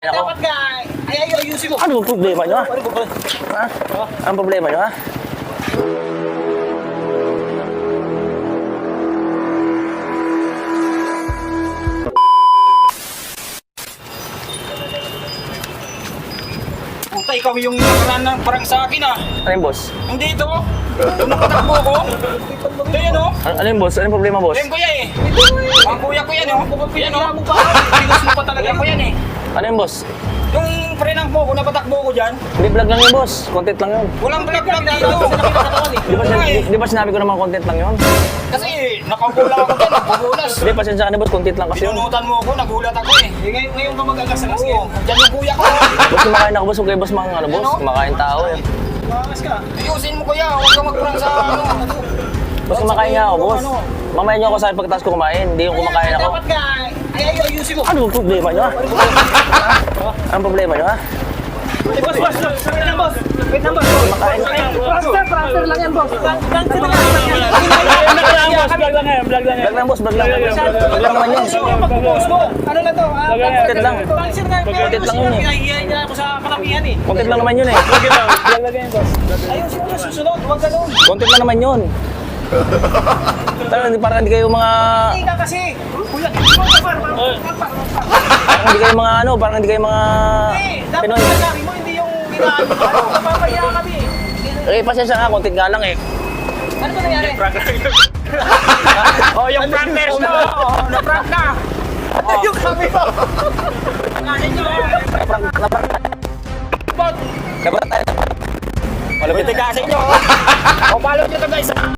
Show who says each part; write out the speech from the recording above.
Speaker 1: Dapat nga, ay ay ayusin mo.
Speaker 2: Ano ang problema nyo ha?
Speaker 1: Ano
Speaker 2: ha? Ang problema nyo ha?
Speaker 1: Puta, ikaw yung nakaraan ng parang sa akin ah.
Speaker 2: Ano yung boss?
Speaker 1: Hindi ito. Yung nakatakbo ko. Ito yan oh.
Speaker 2: Ano, ano yung boss? Ano yung problema boss?
Speaker 1: Yan kuya eh. Ang kuya ko yan oh. Yan oh. Pinos mo pa talaga. Ko yan eh.
Speaker 2: Ano yung boss?
Speaker 1: Yung prenang mo ko, napatakbo ko dyan.
Speaker 2: Hindi vlog lang yun boss. Content lang yun.
Speaker 1: Walang vlog-vlog dito.
Speaker 2: Di ba,
Speaker 1: Wala
Speaker 2: sin-
Speaker 1: eh.
Speaker 2: di ba sinabi ko naman content lang yun?
Speaker 1: Kasi nakaupo lang ako dyan, nagbubulas.
Speaker 2: Hindi, pasensya ka na boss. Content lang kasi yun.
Speaker 1: Binunutan mo ako, nagulat ako eh. Ngayon, ngayon ka magagasang kasi. Oo, dyan yung kuya ko.
Speaker 2: Boss, kumakain ako boss. Huwag kayo boss mga ano boss.
Speaker 1: Ano?
Speaker 2: Kumakain tao eh.
Speaker 1: Makas ka. Ayusin mo kuya, huwag kang magpurang sa ano.
Speaker 2: Boss, kumakain nga ako boss. Mamaya nyo ako sa pagkatapos ko kumain. Hindi yung kumakain ako. Ano ang problema nyo ha? Anong problema nyo ha?
Speaker 1: Eh, boss, boss, boss. Wait lang, boss. Wait lang, boss.
Speaker 2: Kumakain.
Speaker 1: Praster, praster lang yan, boss. Praster lang yan.
Speaker 2: Vlog lang boss. Vlog lang. Vlog lang naman yun.
Speaker 1: Ano na to? Ah,
Speaker 2: Content lang.
Speaker 1: Praster na.
Speaker 2: Content lang yun eh.
Speaker 1: Hinahihiyain niya ako sa karamihan eh.
Speaker 2: Content lang naman yun eh.
Speaker 1: Ayusin mo na susunod, huwag ganun.
Speaker 2: Content lang naman yun. Pero hindi parang hindi kayo mga
Speaker 1: Hindi ka kasi. Kuya, par, par, par, par.
Speaker 2: parang hindi kayo mga ano, parang hindi kayo mga
Speaker 1: Eh, dapat
Speaker 2: Pinoy.
Speaker 1: yung sinabi mo, hindi yung ginaan mo. Ano, napapaya kami.
Speaker 2: Eh, pasensya nga, content nga lang eh.
Speaker 1: Ano ba nangyari?
Speaker 2: Oh, yung practice
Speaker 1: na. Oh, na-prank na. Yung kami ba? Ngayon nyo.
Speaker 2: Dapat tayo.
Speaker 1: Malapit. Titigasin nyo. O, follow nyo to guys.